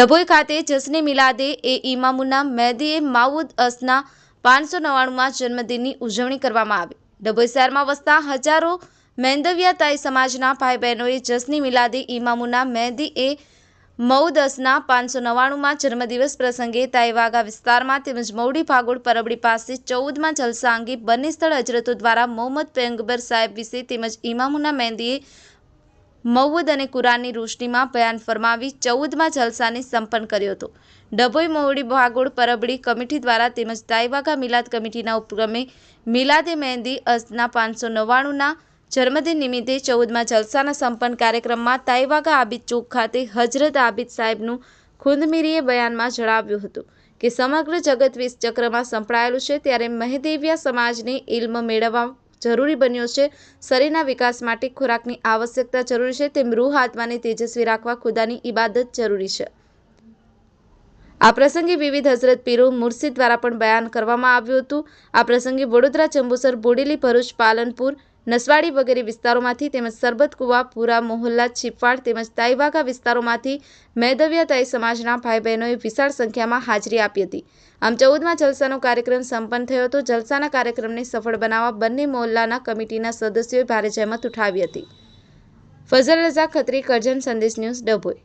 ડભોઈ ખાતે જસને મિલાદે એ ઇમામુના એ માઉદ અસના પાંચસો નવ્વાણુંમાં જન્મદિનની ઉજવણી કરવામાં આવી. ડભોઈ શહેરમાં વસતા હજારો મેંદવિયા તાઈ સમાજના ભાઈ બહેનોએ જસની મિલાદે ઇમામુના મહેદી એ મઉદસના પાંચસો નવ્વાણુંમાં જન્મદિવસ પ્રસંગે તાઈવાગા વિસ્તારમાં તેમજ મૌડી ફાગોડ પરબડી પાસે ચૌદમાં જલસા અંગે બંને સ્થળ હજરતો દ્વારા મોહમ્મદ પેંગબર સાહેબ વિશે તેમજ ઇમામુના મહેંદીએ મૌદ અને કુરાનની રોશનીમાં બયાન ફરમાવી ચૌદમાં જલસાને સંપન્ન કર્યો હતો. ડભોઈ, મોવડી, ભાગોળ, પરબડી કમિટી દ્વારા તેમજ તાઈવાગા મિલાદ કમિટીના ઉપક્રમે મિલાદે મહેંદી અઝના પાંચસો નવ્વાણુંના જન્મદિન નિમિત્તે ચૌદમાં જલસાના સંપન્ન કાર્યક્રમમાં તાઈવાગા આબિદ ચોક ખાતે હજરત આબિદ સાહેબનું ખુંદમીરીએ બયાનમાં જણાવ્યું હતું કે સમગ્ર જગત વીસ ચક્રમાં સંપળાયેલું છે, ત્યારે મહેદેવિયા સમાજને ઇલ્મ મેળવવા જરૂરી બન્યો છે. શરીરના વિકાસ માટે ખોરાકની આવશ્યકતા જરૂરી છે. તેમ રૂહ આત્માને તેજસ્વી રાખવા ખુદાની ઇબાદત જરૂરી છે. આ પ્રસંગે વિવિધ હઝરત પીરો મુર્શિદ દ્વારા પણ બયાન કરવામાં આવ્યું હતું. આ પ્રસંગે વડોદરા ચંબુસર બોડેલી ભરૂચ પાલનપુર નસવાડી વગેરે વિસ્તારોમાંથી તેમજ સરબત, કુવા, પુરા, મોહલ્લા છીપવાડ તેમજ તાઈવાગા વિસ્તારોમાંથી મેદવિયા તાઈ સમાજના ભાઈ બહેનોએ વિશાળ સંખ્યામાં હાજરી આપી હતી. આમ ચૌદમાં જલસાનો કાર્યક્રમ સંપન્ન થયો હતો. જલસાના કાર્યક્રમને સફળ બનાવવા બંને મોહલ્લાના કમિટીના સદસ્યોએ ભારે જહેમત ઉઠાવી હતી. ફઝલ રઝા ખત્રી, કરજણ સંદેશ ન્યૂઝ ડભોઈ.